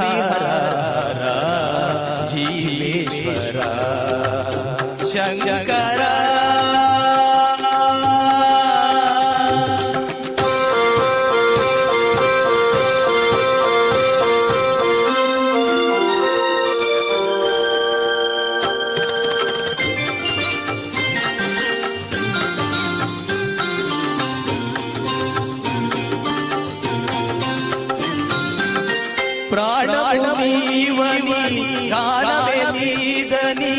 విహార జీవేశ్వర శంకరా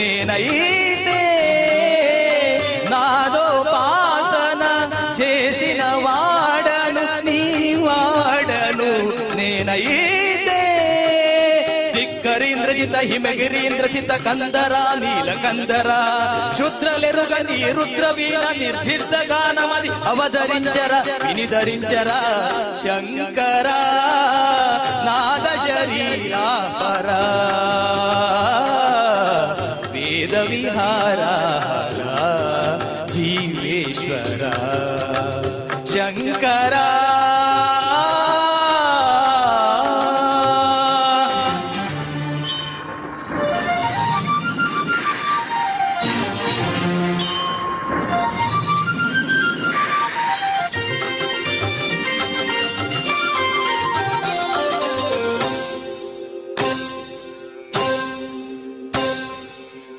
నేనైతే నాదోపాసన చేసిన వాడను నీ వాడను నేనైతే. దిక్కరీంద్రజిత హిమగిరీంద్రజిత కందరా నీల కందరా శుద్రలెరుగని రుద్రవీణ రుద్ర నిర్భిర్ద గానమది అవధరించర వినిధరించర శంకర నాద శరీరా పరా వేద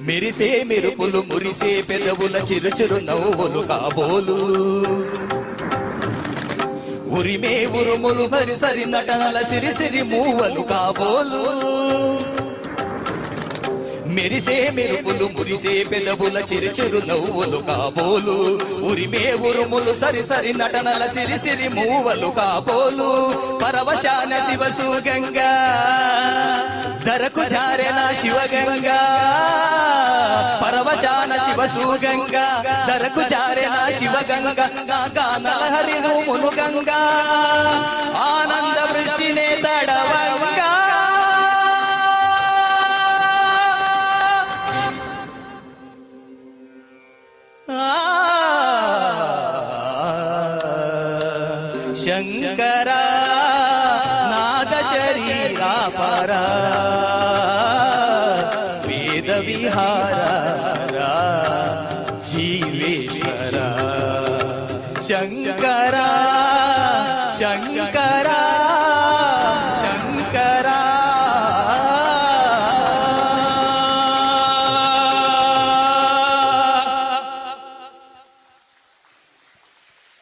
మెరిసే మెరుపులు మురిసే పెదవుల చిరుచిరు నవ్వులు కాబోలు. ఉరిమే ఉరుములు సరి సరి నటనల సిరి సిరి మూవలు కాబోలు. మెరిసే మెరుపులు మురిసే పెదవుల చిరుచిరు నవ్వులు కాబోలు. ఉరిమే ఉరుములు సరి సరి నటనల సిరి సిరి మూవలు కాబోలు. పరవశాన శివసు గంగా ధరకు జారెన శివగంగా పరవశాన శివసు గంగా ధరకు జారెన శివగంగా గానల హరి మును గంగా ఆనంద వృష్టినే తడవంగా. శంకరా शरीरा पारा वेदविहारा जीवेश्वरा शङ्करा शङ्करा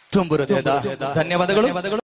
ತುಂಬುತ್ತದೆ ಧನ್ಯವಾದಗಳು